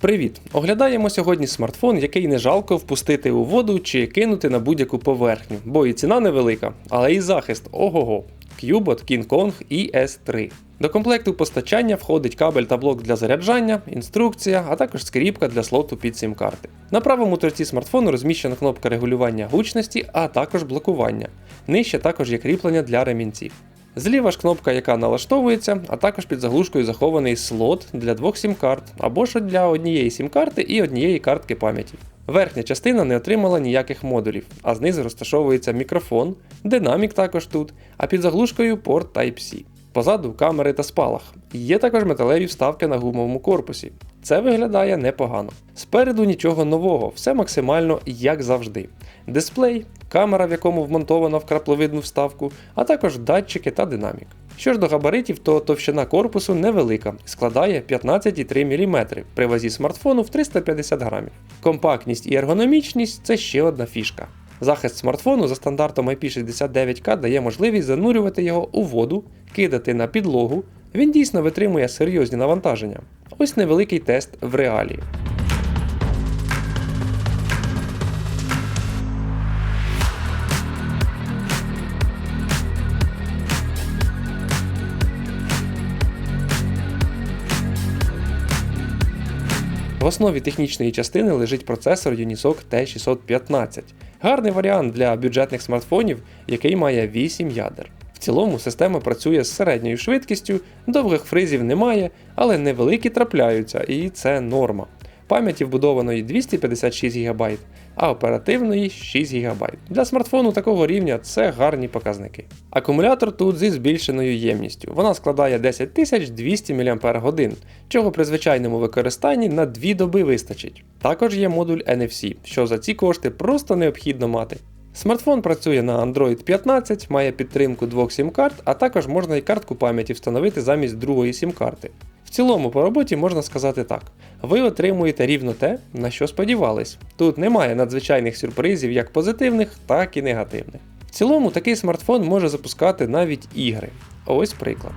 Привіт! Оглядаємо сьогодні смартфон, який не жалко впустити у воду чи кинути на будь-яку поверхню, бо і ціна невелика, але і захист ого-го. Cubot King Kong ES3. До комплекту постачання входить кабель та блок для заряджання, інструкція, а також скріпка для слоту під сім-карти. На правому торці смартфону розміщена кнопка регулювання гучності, а також блокування. Нижче також є кріплення для ремінців. Зліва ж кнопка, яка налаштовується, а також під заглушкою захований слот для двох сім-карт, або ж для однієї сім-карти і однієї картки пам'яті. Верхня частина не отримала ніяких модулів, а знизу розташовується мікрофон, динамік також тут, а під заглушкою порт Type-C. Позаду камери та спалах. Є також металеві вставки на гумовому корпусі. Це виглядає непогано. Спереду нічого нового, все максимально як завжди. Дисплей, камера, в якому вмонтована вкрапловидну вставку, а також датчики та динамік. Що ж до габаритів, то товщина корпусу невелика, складає 15,3 мм при вазі смартфону в 350 грамів. Компактність і ергономічність це ще одна фішка. Захист смартфону за стандартом IP69K дає можливість занурювати його у воду, кидати на підлогу. Він дійсно витримує серйозні навантаження. Ось невеликий тест в реалії. В основі технічної частини лежить процесор Unisoc T615. Гарний варіант для бюджетних смартфонів, який має 8 ядер. В цілому система працює з середньою швидкістю, довгих фризів немає, але невеликі трапляються, і це норма. Пам'яті вбудованої 256 ГБ, а оперативної 6 ГБ. Для смартфону такого рівня це гарні показники. Акумулятор тут зі збільшеною ємністю. Вона складає 10200 мАч, чого при звичайному використанні на 2 доби вистачить. Також є модуль NFC, що за ці кошти просто необхідно мати. Смартфон працює на Android 15, має підтримку двох сім-карт, а також можна і картку пам'яті встановити замість другої сім-карти. В цілому по роботі можна сказати так: ви отримуєте рівно те, на що сподівались. Тут немає надзвичайних сюрпризів як позитивних, так і негативних. В цілому такий смартфон може запускати навіть ігри. Ось приклад.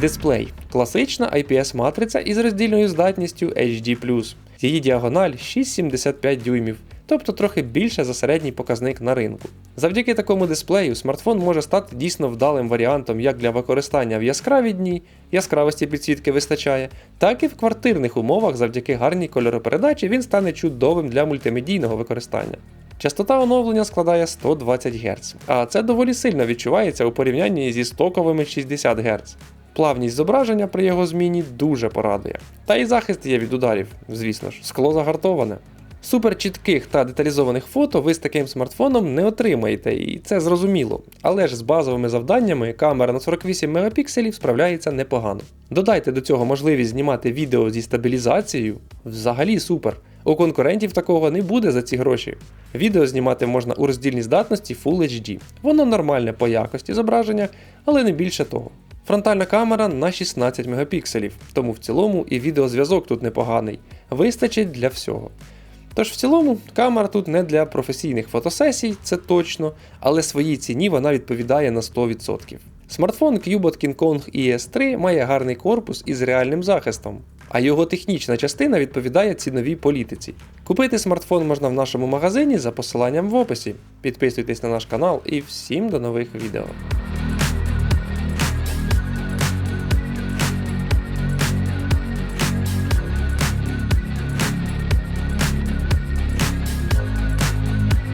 Дисплей класична IPS-матриця із роздільною здатністю HD+. Її діагональ 6,75 дюймів, тобто трохи більше за середній показник на ринку. Завдяки такому дисплею смартфон може стати дійсно вдалим варіантом як для використання в яскраві дні, яскравості підсвітки вистачає, так і в квартирних умовах завдяки гарній кольоропередачі він стане чудовим для мультимедійного використання. Частота оновлення складає 120 Гц, а це доволі сильно відчувається у порівнянні зі стоковими 60 Гц. Плавність зображення при його зміні дуже порадує. Та і захист є від ударів, звісно ж, скло загартоване. Супер чітких та деталізованих фото ви з таким смартфоном не отримаєте, і це зрозуміло. Але ж з базовими завданнями камера на 48 Мп справляється непогано. Додайте до цього можливість знімати відео зі стабілізацією взагалі супер. У конкурентів такого не буде за ці гроші. Відео знімати можна у роздільній здатності Full HD. Воно нормальне по якості зображення, але не більше того. Фронтальна камера на 16 Мп, тому в цілому і відеозв'язок тут непоганий. Вистачить для всього. Тож в цілому камера тут не для професійних фотосесій, це точно, але своїй ціні вона відповідає на 100%. Смартфон Cubot King Kong ES3 має гарний корпус із реальним захистом, а його технічна частина відповідає ціновій політиці. Купити смартфон можна в нашому магазині за посиланням в описі. Підписуйтесь на наш канал і всім до нових відео.